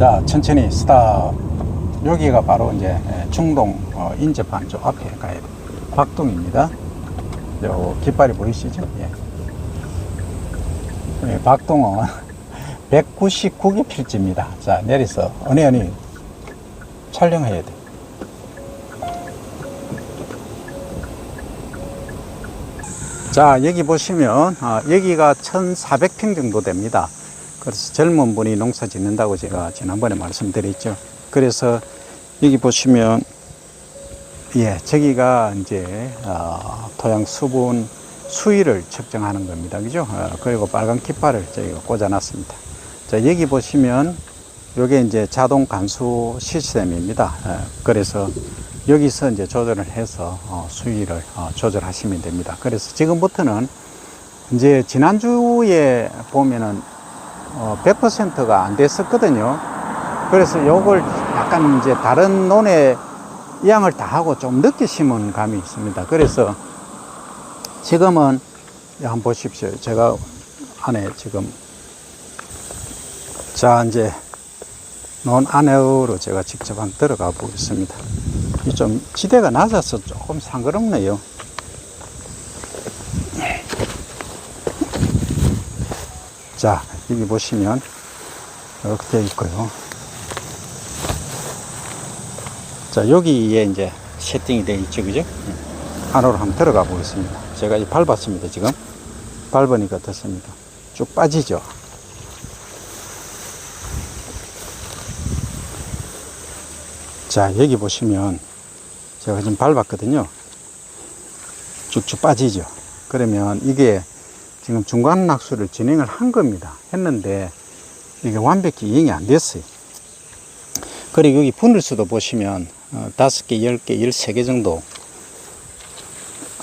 자, 천천히 스탑. 여기가 바로 이제 충동 어, 인접한 저 앞에 가야 돼. 박동입니다. 요 깃발이 보이시죠? 예. 예, 박동은 199개 필지입니다. 자, 내려서 은혜연이 촬영해야 돼. 자, 여기 보시면, 아, 여기가 1400평 정도 됩니다. 그래서 젊은 분이 농사 짓는다고 제가 지난번에 말씀드렸죠. 그래서 여기 보시면, 예, 저기가 이제, 어, 토양 수분 수위를 측정하는 겁니다. 그죠? 어, 그리고 빨간 깃발을 저희가 꽂아놨습니다. 자, 여기 보시면, 요게 이제 자동 간수 시스템입니다. 어, 그래서 여기서 이제 조절을 해서 어, 수위를 어, 조절하시면 됩니다. 그래서 지금부터는 이제 지난주에 보면은 어, 100%가 안 됐었거든요. 그래서 요걸 약간 이제 다른 논에 이양을 다 하고 좀 늦게 심은 감이 있습니다. 그래서 지금은 예, 한번 보십시오. 제가 안에 지금 자 이제 논 안으로 제가 직접 한번 들어가 보겠습니다. 이좀 지대가 낮아서 조금 상그럽네요. 자, 여기 보시면 이렇게 되어 있고요. 자, 여기에 이제 세팅이 되어 있죠, 그죠? 안으로 한번 들어가 보겠습니다. 제가 이 밟았습니다, 지금. 밟으니까 어떻습니까? 쭉 빠지죠? 자, 여기 보시면 제가 지금 밟았거든요. 쭉쭉 빠지죠. 그러면 이게 지금 중간 낙수를 진행을 한 겁니다. 했는데 이게 완벽히 이행이 안 됐어요. 그리고 여기 분을수도 보시면 어, 다섯 개, 열 개, 열세 개 정도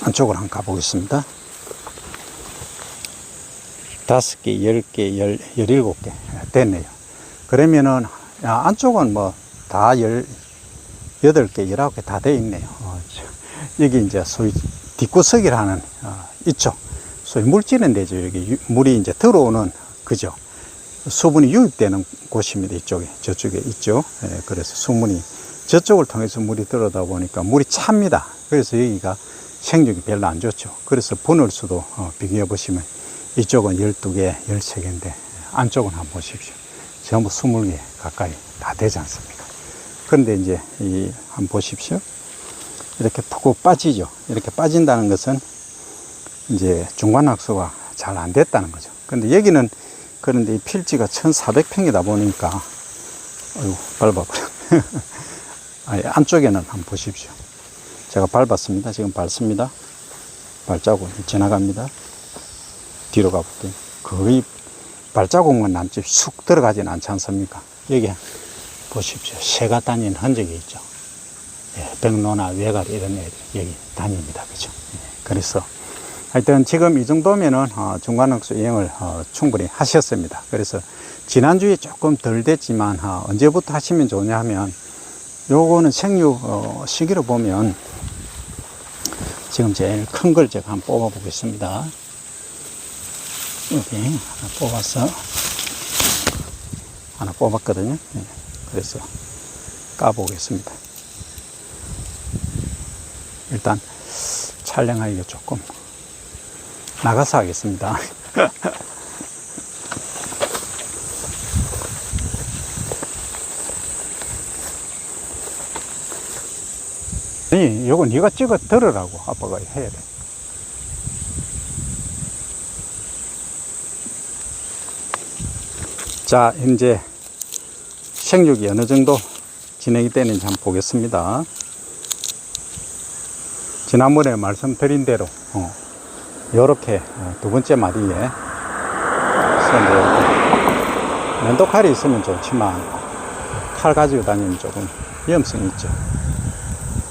안쪽으로 한번 가보겠습니다. 다섯 개, 열 개, 열, 열일곱 개 됐네요. 그러면은 아, 안쪽은 뭐 다 열, 여덟 개, 열아홉 개 다 돼 있네요. 어, 저, 여기 이제 소위 뒷구석이라는 어, 이쪽 소위 물찌는 데죠. 여기 유- 물이 이제 들어오는 그죠. 수분이 유입되는 곳입니다. 이쪽에 저쪽에 있죠. 예, 그래서 수분이 저쪽을 통해서 물이 들어오다 보니까 물이 찹니다. 그래서 여기가 생육이 별로 안 좋죠. 그래서 분을 수도 어, 비교해 보시면 이쪽은 12개, 13개인데 안쪽은 한번 보십시오. 전부 20개 가까이 다 되지 않습니까? 그런데 이제 이 한번 보십시오. 이렇게 푹 빠지죠. 이렇게 빠진다는 것은 이제 중간 학수가 잘 안 됐다는 거죠. 근데 여기는 그런데 이 필지가 1400평이다 보니까 어휴 밟아버려. 아니, 안쪽에는 한번 보십시오. 제가 밟았습니다. 지금 밟습니다. 발자국 지나갑니다. 뒤로 가볼게요. 거의 발자국만 남지 쑥 들어가진 않지 않습니까? 여기 보십시오. 새가 다니는 흔적이 있죠. 예, 백로나 외가리 이런 애들 여기 다닙니다. 그죠? 예, 그래서 하여튼 지금 이 정도면은 어, 중간학수 이행을 어, 충분히 하셨습니다. 그래서 지난주에 조금 덜 됐지만 어, 언제부터 하시면 좋냐 하면 요거는 생육 어, 시기로 보면 지금 제일 큰 걸 제가 한번 뽑아 보겠습니다. 여기 하나 뽑아서 하나 뽑았거든요. 예, 그래서 까보겠습니다. 일단 촬영하기가 조금 나가서 하겠습니다. 아니, 요거 네가 찍어 들으라고 아빠가 해야 돼. 자, 이제 생육이 어느 정도 진행이 되는지 한번 보겠습니다. 지난번에 말씀드린 대로, 어, 요렇게 어, 두 번째 마디에 선데 면도칼이 있으면 좋지만 칼 가지고 다니면 조금 위험성이 있죠.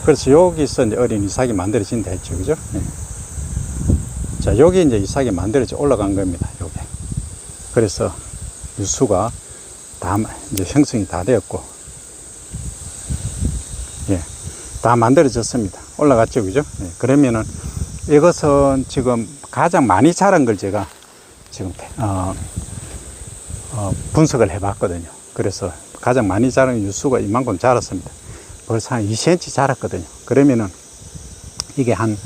그래서 여기서 이제 어린 이삭이 만들어진다 했죠. 그죠? 예. 자, 여기 이제 이삭이 만들어져 올라간 겁니다. 요게. 그래서 유수가 다 마- 이제 형성이 다 되었고, 예, 다 만들어졌습니다. 올라갔죠, 그죠? 예, 그러면은 이것은 지금 가장 많이 자란 걸 제가 지금 어, 어, 분석을 해봤거든요. 그래서 가장 많이 자란 유수가 이만큼 자랐습니다. 벌써 한 2cm 자랐거든요. 그러면은 이게 한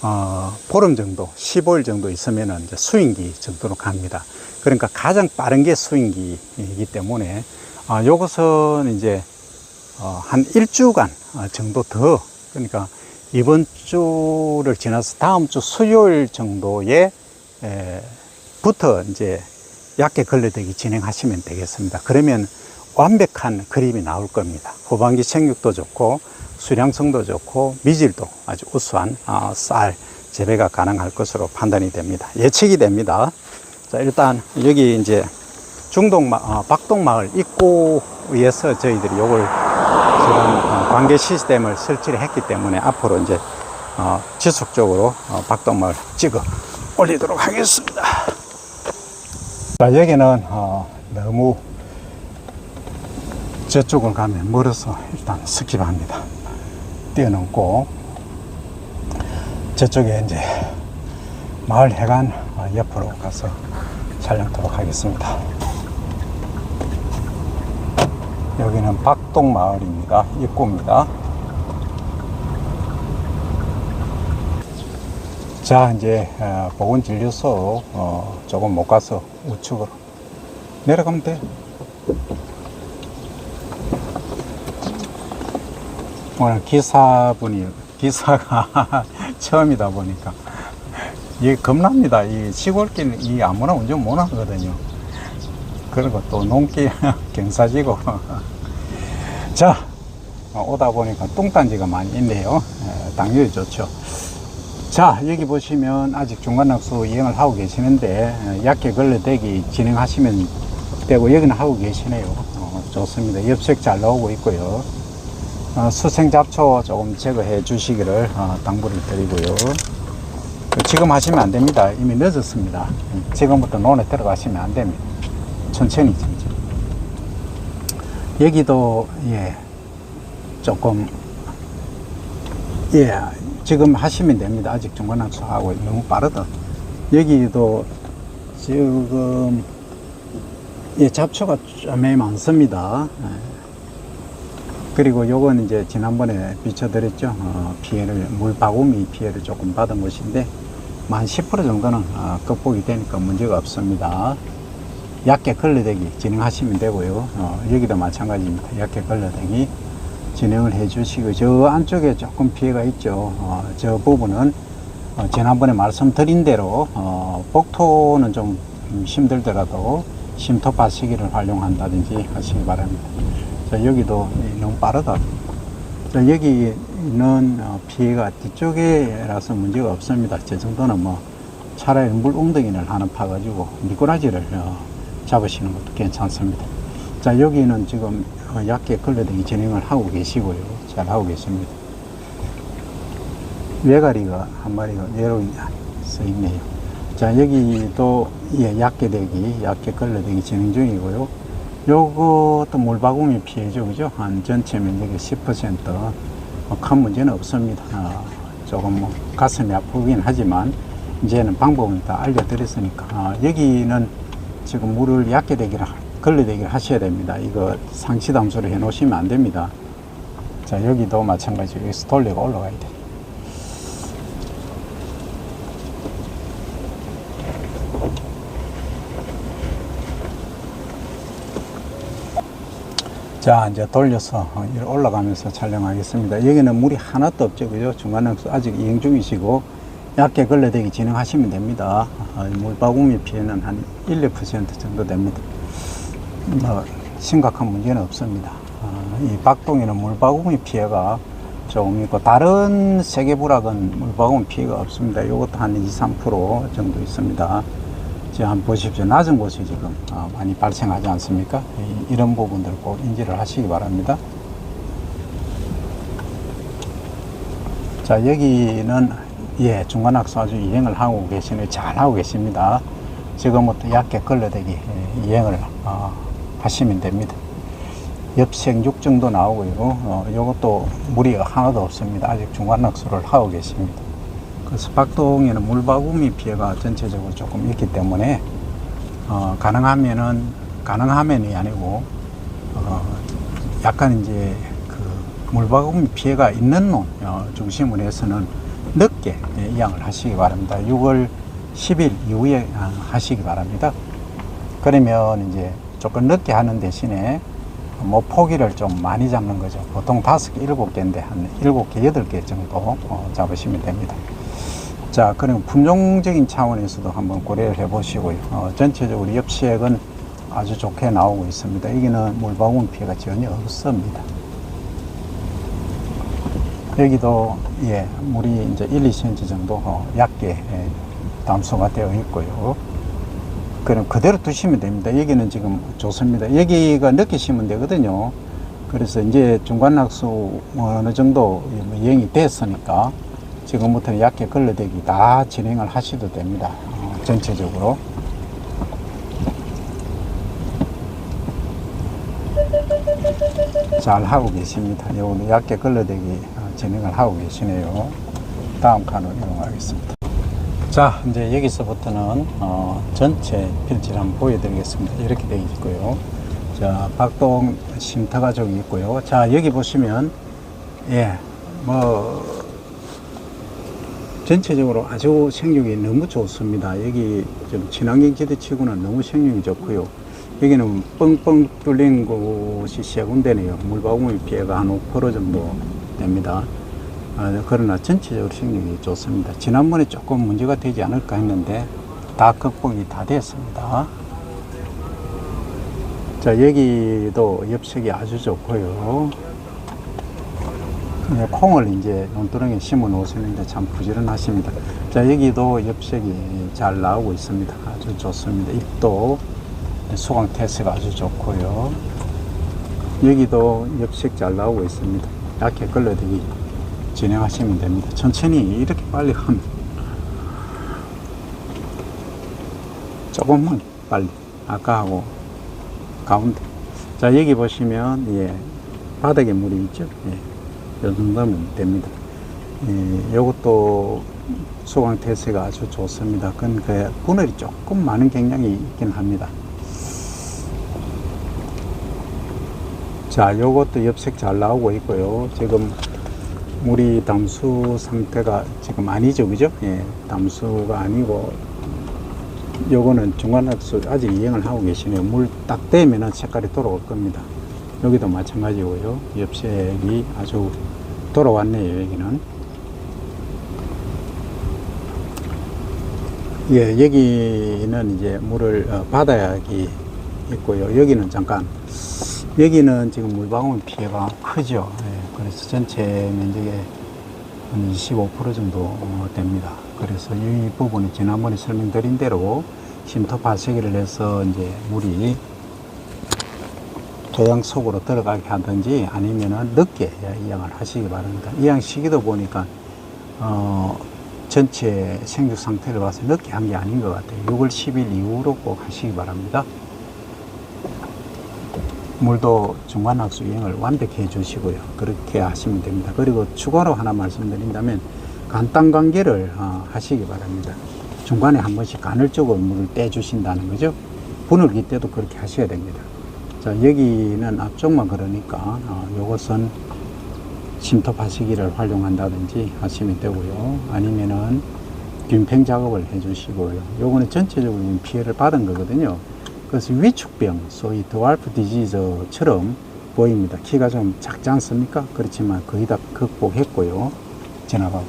어, 보름 정도, 15일 정도 있으면은 이제 수인기 정도로 갑니다. 그러니까 가장 빠른 게 수인기이기 때문에 아, 요것은 이제 어, 한 일주간 어, 정도 더 그러니까 이번 주를 지나서 다음 주 수요일 정도에 에, 부터 이제 약계 걸레대기 진행하시면 되겠습니다. 그러면 완벽한 그림이 나올 겁니다. 후반기 생육도 좋고 수량성도 좋고 미질도 아주 우수한 어, 쌀 재배가 가능할 것으로 판단이 됩니다. 예측이 됩니다. 자 일단 여기 이제 중동 마, 어, 박동마을 입구에서 저희들이 요걸 지금 어, 관계 시스템을 설치를 했기 때문에 앞으로 이제 어, 지속적으로 어, 박동마을 찍어 올리도록 하겠습니다. 자 여기는 어, 너무 저쪽을 가면 멀어서 일단 스킵합니다. 뛰어넘고 저쪽에 이제 마을 해관 어, 옆으로 가서 촬영하도록 하겠습니다. 여기는 박동 마을입니다. 입구입니다. 자, 이제 어, 보건진료소 어, 조금 못 가서 우측으로 내려가면 돼. 오늘 기사분이 기사가 처음이다 보니까 이게 겁납니다. 이 시골길 이 아무나 운전 못 하거든요. 그리고 또 농길 경사지고 자 어, 오다 보니까 뚱딴지가 많이 있네요. 에, 당연히 좋죠. 자 여기 보시면 아직 중간낙수 이행을 하고 계시는데 에, 약계 걸레대기 진행하시면 되고 여기는 하고 계시네요. 어, 좋습니다. 엽색 잘 나오고 있고요. 어, 수생 잡초 조금 제거해 주시기를 어, 당부를 드리고요. 그 지금 하시면 안 됩니다. 이미 늦었습니다. 지금부터 논에 들어가시면 안 됩니다. 천천히, 천천히. 여기도, 예, 조금, 예, 지금 하시면 됩니다. 아직 중간학수하고 너무 빠르다. 여기도 지금, 예, 잡초가 좀 많습니다. 예. 그리고 요건 이제 지난번에 비춰드렸죠. 어, 피해를, 물바구미 피해를 조금 받은 것인데, 만 10% 정도는 어, 극복이 되니까 문제가 없습니다. 약계 걸레대기 진행하시면 되고요. 어, 여기도 마찬가지입니다. 약계 걸레대기 진행을 해 주시고, 저 안쪽에 조금 피해가 있죠. 어, 저 부분은 어, 지난번에 말씀드린 대로 어, 복토는 좀 힘들더라도 심토파 시기를 활용한다든지 하시기 바랍니다. 자, 여기도 너무 빠르다. 자, 여기는 어, 피해가 뒤쪽에라서 문제가 없습니다. 저 정도는 뭐 차라리 물 웅덩이를 하나 파가지고 미꾸라지를 어, 잡으시는 것도 괜찮습니다. 자, 여기는 지금 어, 약계 걸레등이 진행을 하고 계시고요. 잘 하고 계십니다. 외가리가 한 마리가 외로 써 있네요. 자, 여기도 예, 약계대기, 약계 걸레대기 진행 중이고요. 요것도 물바구미 피해죠, 그죠? 한 전체 면적의 10%. 뭐큰 문제는 없습니다. 어, 조금 뭐 가슴이 아프긴 하지만 이제는 방법은 다 알려드렸으니까 어, 여기는 지금 물을 얕게 되기를 걸레대기를 하셔야 됩니다. 이거 상시 담수를 해 놓으시면 안 됩니다. 자 여기도 마찬가지로 여기서 돌려가 올라가야 돼. 자, 이제 돌려서 어, 올라가면서 촬영하겠습니다. 여기는 물이 하나도 없죠. 그죠? 중간에 아직 이행 중이시고, 얇게 걸레대기 진행하시면 됩니다. 어, 물바구미 피해는 한 1, 2% 정도 됩니다. 뭐, 심각한 문제는 없습니다. 어, 이 박동에는 물바구미 피해가 조금 있고, 다른 세계 불악은 물바구미 피해가 없습니다. 이것도 한 2, 3% 정도 있습니다. 지금 한번 보십시오. 낮은 곳이 지금 어, 많이 발생하지 않습니까? 이, 런 부분들 꼭 인지를 하시기 바랍니다. 자, 여기는 예, 중간학수 아주 이행을 하고 계시네. 잘 하고 계십니다. 지금부터 얕게 걸러대기 예, 이행을 어, 하시면 됩니다. 엽색 6 정도 나오고요. 어, 이것도 물이 하나도 없습니다. 아직 중간학수를 하고 계십니다. 그래서 박동에는 물바구미 피해가 전체적으로 조금 있기 때문에 어, 가능하면은 가능하면이 아니고 어, 약간 이제 그 물바구니 피해가 있는 논 어, 중심으로 해서는 늦게 예, 이양을 하시기 바랍니다. 6월 10일 이후에 아, 하시기 바랍니다. 그러면 이제 조금 늦게 하는 대신에 뭐 포기를 좀 많이 잡는 거죠. 보통 다섯 개, 일곱 개인데 한 일곱 개, 여덟 개 정도 어, 잡으시면 됩니다. 자, 그럼 품종적인 차원에서도 한번 고려를 해 보시고요. 어, 전체적으로 엽색은 아주 좋게 나오고 있습니다. 여기는 물바구니 피해가 전혀 없습니다. 여기도 예, 물이 이제 1, 2cm 정도 어, 얕게 예, 담수가 되어 있고요. 그럼 그대로 두시면 됩니다. 여기는 지금 좋습니다. 여기가 늦게 심으면 되거든요. 그래서 이제 중간 낙수 어느 정도 이행이 됐으니까 지금부터는 약게 걸러대기 다 진행을 하셔도 됩니다. 어, 전체적으로. 잘 하고 계십니다. 요거는 얇게 걸러대기 어, 진행을 하고 계시네요. 다음 칸으로 이동하겠습니다. 자, 이제 여기서부터는 어, 전체 필지를 한번 보여드리겠습니다. 이렇게 되어 있고요. 자, 박동 저기 있고요. 자, 여기 보시면 예, 뭐 전체적으로 아주 생육이 너무 좋습니다. 여기 좀 친환경 지대치고는 너무 생육이 좋고요. 여기는 뻥뻥 뚫린 곳이 세 군데네요. 물바구니 피해가 한 5% 정도 됩니다. 아, 그러나 전체적으로 생육이 좋습니다. 지난번에 조금 문제가 되지 않을까 했는데 다 극복이 다 됐습니다. 자, 여기도 엽색이 아주 좋고요. 네, 콩을 이제 논두렁에 심어 놓으시는데 참 부지런하십니다. 자, 여기도 엽색이 잘 나오고 있습니다. 아주 좋습니다. 잎도 수강 태세가 아주 좋고요. 여기도 엽색 잘 나오고 있습니다. 약게 걸러대기 진행하시면 됩니다. 천천히 이렇게 빨리 하면 조금만 빨리 아까하고 가운데. 자 여기 보시면 예 바닥에 물이 있죠? 예, 요 정도면 됩니다. 예, 요것도 소강 태세가 아주 좋습니다. 그건 그 분할이 조금 많은 경향이 있긴 합니다 자 요것도 엽색 잘 나오고 있고요 지금 물이 담수 상태가 지금 아니죠 그죠 예 담수가 아니고 요거는 중간학수 아직 이행을 하고 계시네요. 물 딱 떼면은 색깔이 돌아올 겁니다. 여기도 마찬가지고요. 엽색이 아주 돌아왔네요. 여기는. 예, 여기는 이제 물을 어, 바다약이 있고요. 여기는 잠깐 여기는 지금 물방울 피해가 크죠. 예, 그래서 전체 면적의 한 25% 정도 어, 됩니다. 그래서 이 부분이 지난번에 설명드린 대로 쉼터 발세기를 해서 이제 물이 토양 속으로 들어가게 하든지 아니면은 늦게 이양을 하시기 바랍니다. 이양 시기도 보니까 어 전체 생육 상태를 봐서 늦게 한 게 아닌 것 같아요. 6월 10일 이후로 꼭 하시기 바랍니다. 물도 중간 학수 이행을 완벽히 해주시고요. 그렇게 하시면 됩니다. 그리고 추가로 하나 말씀드린다면 간단 관계를 어, 하시기 바랍니다. 중간에 한 번씩 간헐적으로 물을 떼주신다는 거죠. 분을기 때도 그렇게 하셔야 됩니다. 자, 여기는 앞쪽만 그러니까 어, 요것은 심터 파시기를 활용한다든지 하시면 되고요. 아니면은 균팽 작업을 해주시고요. 요거는 전체적으로 피해를 받은 거거든요. 그래서 위축병, 소위 드왈프 디지즈처럼 보입니다. 키가 좀 작지 않습니까? 그렇지만 거의 다 극복했고요. 지나가고.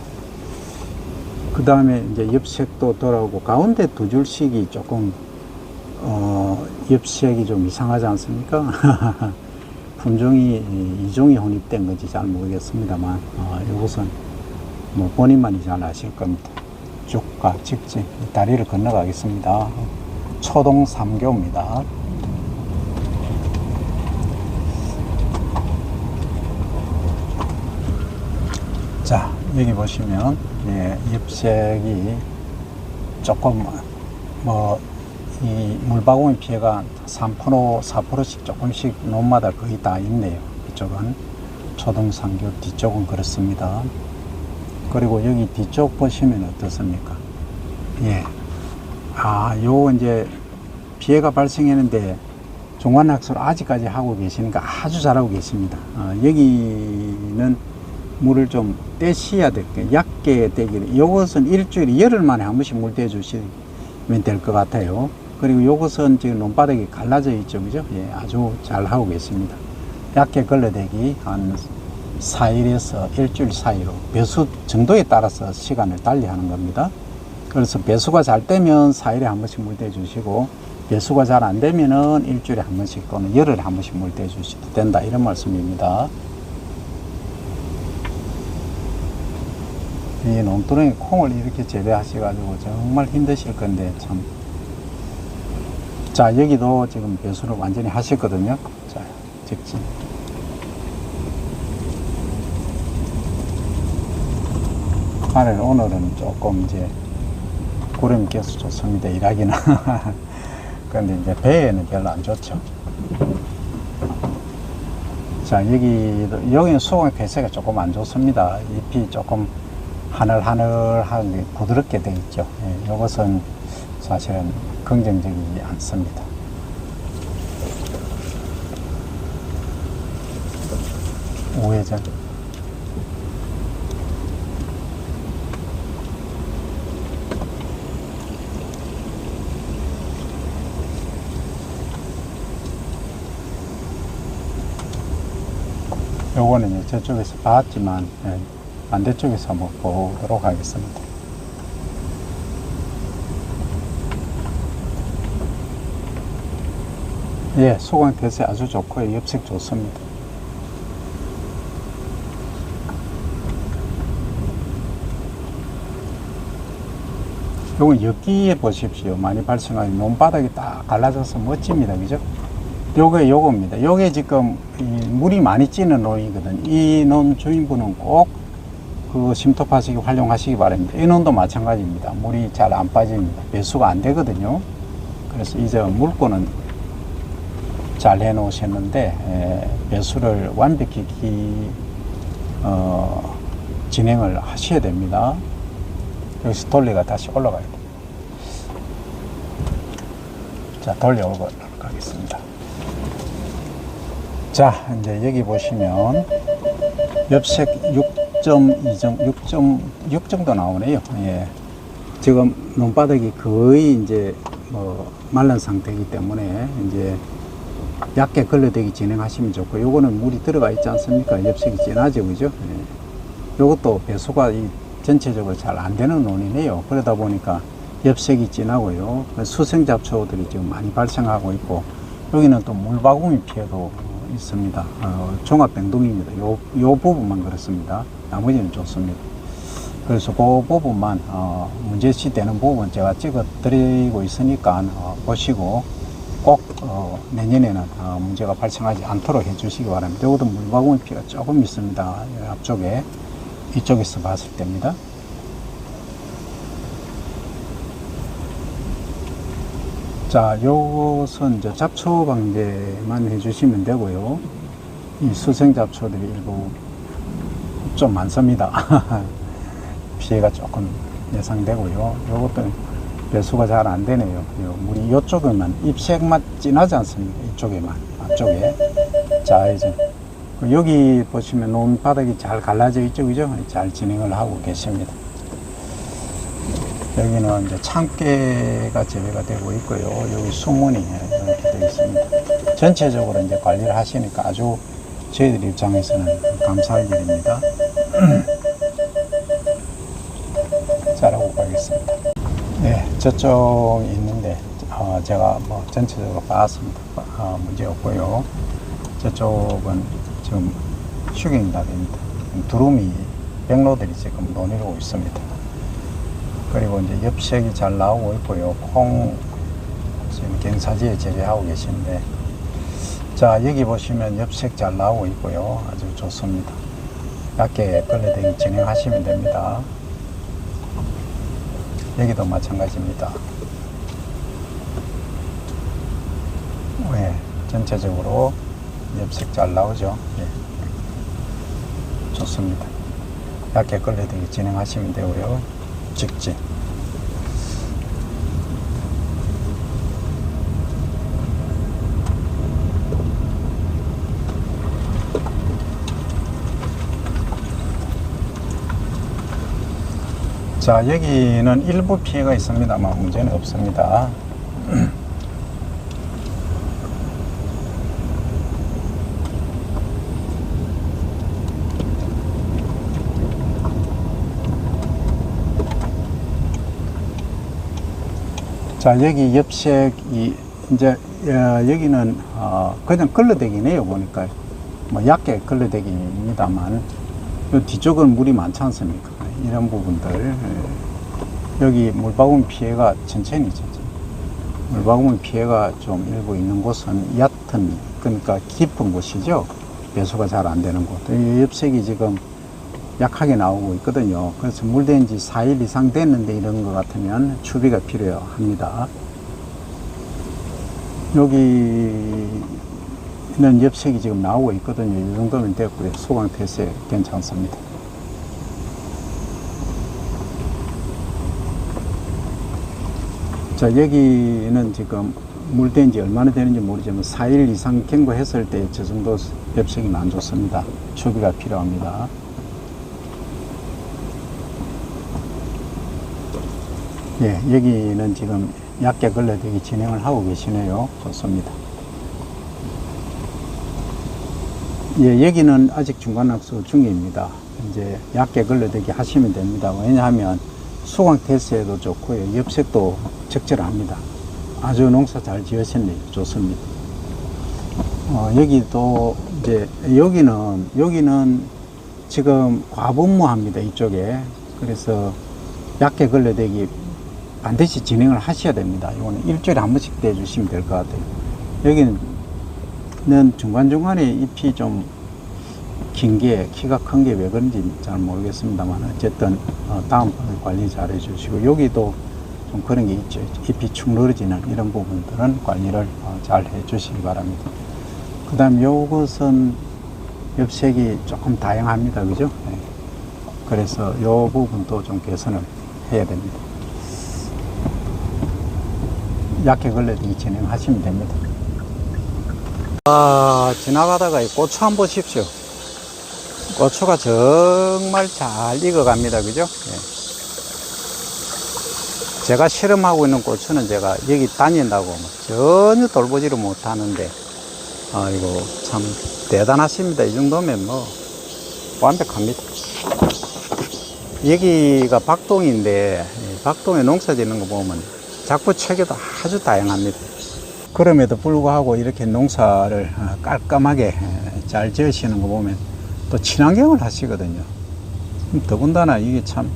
그 다음에 이제 엽색도 돌아오고 가운데 두 줄씩이 조금 어, 엽색이 좀 이상하지 않습니까? 품종이 이종이 혼입된 건지 잘 모르겠습니다만 어, 이것은 뭐 본인만이 잘 아실 겁니다. 쭉가 직진 다리를 건너가겠습니다. 초동 3교입니다. 자 여기 보시면 예, 엽색이 조금 뭐 이 물바구니 피해가 3% 4%씩 조금씩 논마다 거의 다 있네요. 이쪽은 초등 상교 뒤쪽은 그렇습니다. 그리고 여기 뒤쪽 보시면 어떻습니까? 예. 아, 요 이제 피해가 발생했는데 종관학술 아직까지 하고 계시니까 아주 잘하고 계십니다. 어, 여기는 물을 좀 떼셔야 될 게, 얕게 떼기를. 이것은 일주일에 열흘 만에 한 번씩 물 떼주시면 될 것 같아요. 그리고 이것은 지금 논바닥이 갈라져 있죠. 그죠? 예, 아주 잘 하고 계십니다. 얇게 걸러대기 한 4일에서 일주일 사이로 배수 정도에 따라서 시간을 달리 하는 겁니다. 그래서 배수가 잘 되면 4일에 한 번씩 물 떼주시고 배수가 잘 안 되면은 일주일에 한 번씩 또는 열흘에 한 번씩 물 떼주셔도 된다 이런 말씀입니다. 이 논두렁이 콩을 이렇게 재배하셔가지고 정말 힘드실 건데 참. 자 여기도 지금 배수를 완전히 하셨거든요. 자 직진. 하늘 오늘은 조금 이제 구름이 껴서 좋습니다. 일하기는. 그런데 이제 배에는 별로 안 좋죠. 자, 여기도, 여기는 수공의 폐쇄가 조금 안 좋습니다. 잎이 조금 하늘하늘하게 부드럽게 되어 있죠. 예, 이것은 사실은 긍정적이지 않습니다. 우회전. 요거는 이제 저쪽에서 봤지만 예, 반대쪽에서 한번 보도록 하겠습니다. 예, 소강 대세 아주 좋고요. 엽색 좋습니다. 요건 여기에 보십시오. 많이 발생하는 논바닥이 딱 갈라져서 멋집니다. 그죠? 요게 요겁니다. 요게 지금 이 물이 많이 찌는 논이거든. 이 논 주인분은 꼭 그 심토파식이 활용하시기 바랍니다. 이 논도 마찬가지입니다. 물이 잘 안 빠집니다. 배수가 안 되거든요. 그래서 이제 물고는 잘 해놓으셨는데 에, 배수를 완벽히 기, 어, 진행을 하셔야 됩니다. 여기서 돌리가 다시 올라가야 돼요. 자, 돌려오도록 하겠습니다. 자, 이제 여기 보시면 엽색 6.2 정도, 6.6 정도 나오네요. 예. 지금 논바닥이 거의 이제 뭐 말른 상태이기 때문에 이제 얇게 걸러대기 진행하시면 좋고 요거는 물이 들어가 있지 않습니까? 엽색이 진하죠, 그죠? 예. 요것도 배수가 이 전체적으로 잘 안 되는 논이네요. 그러다 보니까 엽색이 진하고요. 수생 잡초들이 지금 많이 발생하고 있고 여기는 또 물바구미 피해도 있습니다. 어, 종합병동입니다. 요, 요 부분만 그렇습니다. 나머지는 좋습니다. 그래서 그 부분만 어, 문제시 되는 부분 제가 찍어 드리고 있으니까 어, 보시고 꼭 어, 내년에는 어, 문제가 발생하지 않도록 해주시기 바랍니다. 이것도 물바구니 피가 조금 있습니다. 이 앞쪽에 이쪽에서 봤을 때입니다. 자, 요것은 이제 잡초 방제만 해주시면 되고요. 이 수생 잡초들이 일부 좀 많습니다. 피해가 조금 예상되고요. 요것도 배수가 잘 안 되네요. 요 물이 이쪽에만 잎색만 진하지 않습니까? 이쪽에만 앞쪽에. 자, 이제 그 여기 보시면 논 바닥이 잘 갈라져 있죠, 그죠? 잘 진행을 하고 계십니다. 여기는 이제 참깨가 재배가 되고 있고요. 여기 수문이 이렇게 되어 있습니다. 전체적으로 이제 관리를 하시니까 아주 저희들 입장에서는 감사할 일입니다. 잘하고 가겠습니다. 네, 저쪽 있는데 어, 제가 뭐 전체적으로 봤습니다. 어, 문제 없고요. 저쪽은 지금 휴경이 다 됩니다. 두루미 백로들이 지금 논이루고 있습니다. 그리고 이제 엽색이 잘 나오고 있고요. 콩 지금 경사지에 재배하고 계신데 자 여기 보시면 엽색 잘 나오고 있고요. 아주 좋습니다. 얇게 걸레대기 진행하시면 됩니다. 여기도 마찬가지입니다. 네, 전체적으로 엽색 잘 나오죠. 예. 좋습니다. 얇게 걸레대기 진행하시면 되고요. 직진. 자 여기는 일부 피해가 있습니다만 문제는 없습니다. 자, 여기 옆색이 이제 어, 여기는 어, 그냥 걸러대기네요 보니까 뭐 얇게 걸러대기입니다만 요 뒤쪽은 물이 많지 않습니까? 이런 부분들 예. 여기 물바구니 피해가 천천히 천천히 물바구니 피해가 좀 일부 있는 곳은 얕은 그러니까 깊은 곳이죠. 배수가 잘 안 되는 곳. 이 옆색이 지금 약하게 나오고 있거든요. 그래서 물된 지 4일 이상 됐는데 이런 것 같으면 추비가 필요합니다. 여기는 엽색이 지금 나오고 있거든요. 이 정도면 됐고요. 소강 태세 괜찮습니다. 자, 여기는 지금 물된 지 얼마나 되는지 모르지만 4일 이상 경고했을 때 저 정도 엽색이 안 좋습니다. 추비가 필요합니다. 예, 여기는 지금 얕게 걸러대기 진행을 하고 계시네요. 좋습니다. 예, 여기는 아직 중간학수 중입니다. 이제 얕게 걸러대기 하시면 됩니다. 왜냐하면 수강 테스트에도 좋고요. 엽색도 적절합니다. 아주 농사 잘 지으셨네요. 좋습니다. 어, 여기도 이제 여기는 여기는 지금 과분무합니다. 이쪽에 그래서 얕게 걸러대기 반드시 진행을 하셔야 됩니다. 이거는 일주일에 한 번씩 떼주시면 될 것 같아요. 여기는 중간중간에 잎이 좀 긴 게, 키가 큰 게 왜 그런지 잘 모르겠습니다만, 어쨌든, 어, 다음번에 관리 잘 해주시고, 여기도 좀 그런 게 있죠. 잎이 축 늘어지는 이런 부분들은 관리를 어, 잘 해주시기 바랍니다. 그 다음 요것은 엽색이 조금 다양합니다. 그죠? 네. 그래서 요 부분도 좀 개선을 해야 됩니다. 약해 걸려도 진행하시면 됩니다. 아, 지나가다가 이 고추 한번 보십시오. 고추가 정말 잘 익어갑니다. 그죠? 예. 제가 실험하고 있는 고추는 제가 여기 다닌다고 뭐 전혀 돌보지를 못하는데, 아이고, 참 대단하십니다. 이 정도면 뭐, 완벽합니다. 여기가 박동인데, 이 박동에 농사 짓는 거 보면 작부 체계도 아주 다양합니다. 그럼에도 불구하고 이렇게 농사를 어, 깔끔하게 잘 지으시는 거 보면 또 친환경을 하시거든요. 더군다나 이게 참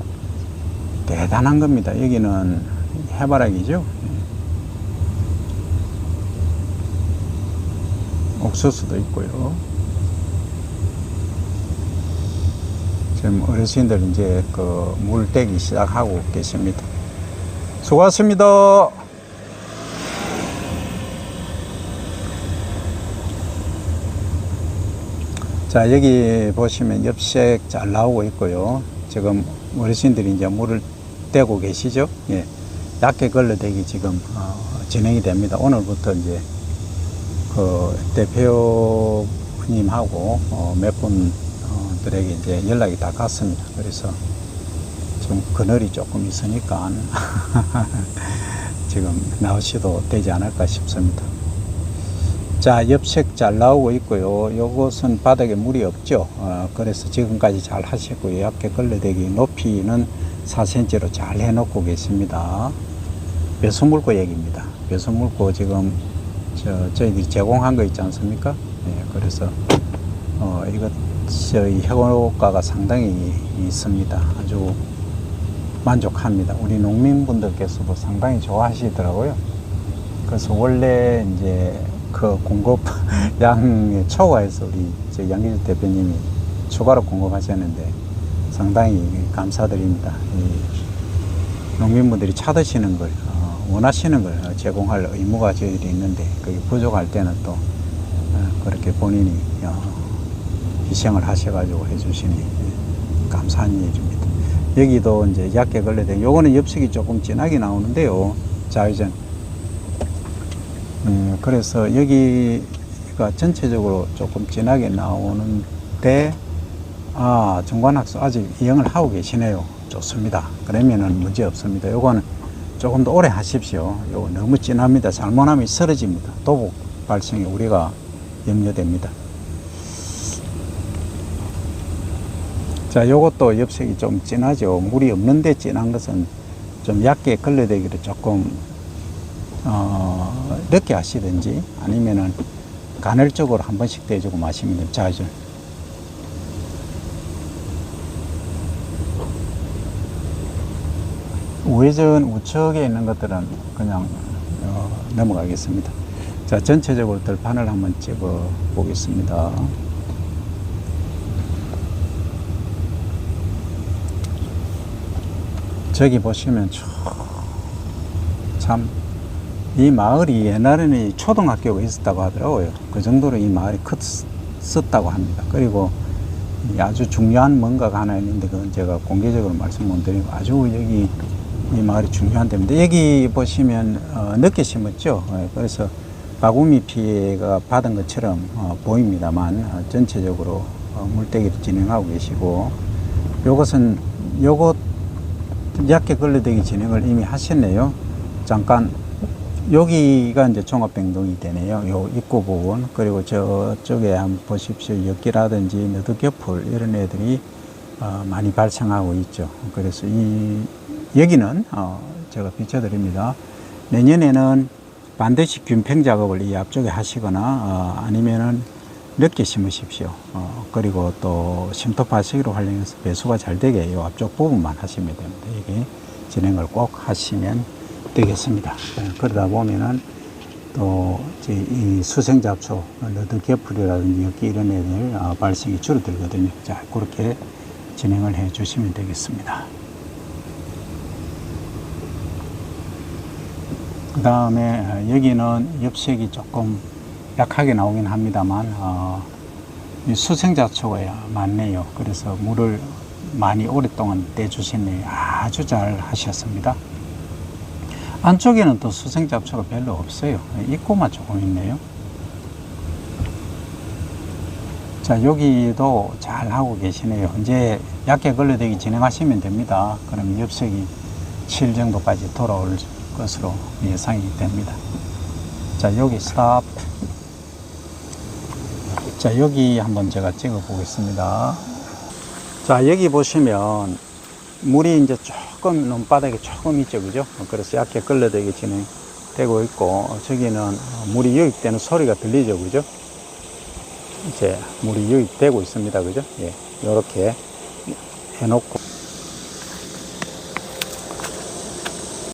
대단한 겁니다. 여기는 해바라기죠. 옥수수도 있고요. 지금 어르신들 이제 그 물 떼기 시작하고 계십니다. 수고하셨습니다. 자, 여기 보시면 엽색 잘 나오고 있고요. 지금 어르신들이 이제 물을 떼고 계시죠? 예. 얕게 걸러대기 지금 어, 진행이 됩니다. 오늘부터 이제 그 대표님하고 어, 몇 분들에게 이제 연락이 다 갔습니다. 그래서 좀 그늘이 조금 있으니까 지금 나오시도 되지 않을까 싶습니다. 자, 엽색 잘 나오고 있고요. 요것은 바닥에 물이 없죠. 어, 그래서 지금까지 잘 하셨고요. 얇게 걸러대기 높이는 4cm로 잘 해놓고 계십니다. 배수물고 얘기입니다. 배수물고 지금 저, 저희들이 제공한 거 있지 않습니까? 네, 그래서 어, 이것 저희 효과가 상당히 있습니다. 아주 만족합니다. 우리 농민분들께서도 상당히 좋아하시더라고요. 그래서 원래 이제 그 공급 양에 초과해서 우리 저 양기주 대표님이 추가로 공급하셨는데 상당히 감사드립니다. 이 농민분들이 찾으시는 걸 어, 원하시는 걸 제공할 의무가 저희들이 있는데 그게 부족할 때는 또 어, 그렇게 본인이 어, 희생을 하셔가지고 해주시니 감사한 일입니다. 여기도 이제 얕게 걸려된 요거는 엽색이 조금 진하게 나오는데요. 자유전. 음, 그래서 여기가 전체적으로 조금 진하게 나오는데 아 정관학수 아직 이행을 하고 계시네요. 좋습니다. 그러면은 문제 없습니다. 요거는 조금 더 오래 하십시오. 요거 너무 진합니다. 잘못하면 쓰러집니다. 도복 발생이 우리가 염려됩니다. 자, 요것도 엽색이 좀 진하죠. 물이 없는데 진한 것은 좀 얇게 걸러대기를 조금 어, 늦게 하시든지 아니면은 간헐적으로 한 번씩 대주고 마시면 됩니다. 자주. 우회전 우측에 있는 것들은 그냥 어, 넘어가겠습니다. 자, 전체적으로 들판을 한번 찍어 보겠습니다. 저기 보시면 참 이 마을이 옛날에는 이 초등학교가 있었다고 하더라고요. 그 정도로 이 마을이 컸었다고 합니다. 그리고 이 아주 중요한 뭔가가 하나 있는데 그건 제가 공개적으로 말씀 못 드리고 아주 여기 이 마을이 중요한 데인데 여기 보시면 어, 늦게 심었죠. 예, 그래서 바구미 피해가 받은 것처럼 어, 보입니다만 어, 전체적으로 어, 물때기를 진행하고 계시고 요것은 요것 얕게 걸러대기 진행을 이미 하셨네요. 잠깐 여기가 이제 종합병동이 되네요. 요 입구 부분 그리고 저쪽에 한번 보십시오. 엿기라든지 너드겨풀 이런 애들이 어, 많이 발생하고 있죠. 그래서 이 여기는 어, 제가 비춰드립니다. 내년에는 반드시 균팽 작업을 이 앞쪽에 하시거나 어, 아니면은 늦게 심으십시오. 어, 그리고 또 심토 파쇄기로 활용해서 배수가 잘 되게 이 앞쪽 부분만 하시면 됩니다. 이게 진행을 꼭 하시면 되겠습니다. 네, 그러다 보면은 또 이 수생 잡초, 너드 개풀이라든지 엽기 이런 애들 어, 발생이 줄어들거든요. 자, 그렇게 진행을 해 주시면 되겠습니다. 그 다음에 여기는 엽색이 조금 약하게 나오긴 합니다만 어, 이 수생자초가 많네요. 그래서 물을 많이 오랫동안 떼주시네 아주 잘 하셨습니다. 안쪽에는 또 수생잡초가 별로 없어요. 입구만 조금 있네요. 자, 여기도 잘 하고 계시네요. 이제 얕게 걸러대기 진행하시면 됩니다. 그럼 엽색이 7 정도까지 돌아올 것으로 예상이 됩니다. 자, 여기 스탑. 자, 여기 한번 제가 찍어 보겠습니다. 자, 여기 보시면 물이 이제 조금 논바닥에 조금 있죠, 그죠? 그래서 얇게 걸러대기 진행되고 있고, 저기는 물이 유입되는 소리가 들리죠, 그죠? 이제 물이 유입되고 있습니다, 그죠? 예, 요렇게 해놓고.